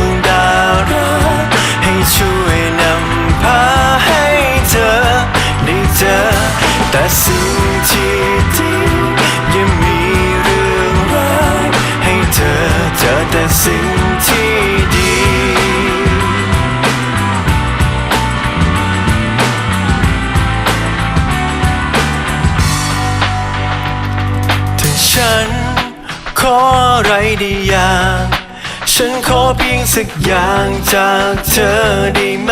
ง สิ่งที่ดียังมีเรื่องร้ายให้เธอเจอแต่สิ่งที่ดีถ้าฉันขออะไรได้อย่างฉันขอเพียงสักอย่างจากเธอได้ไหม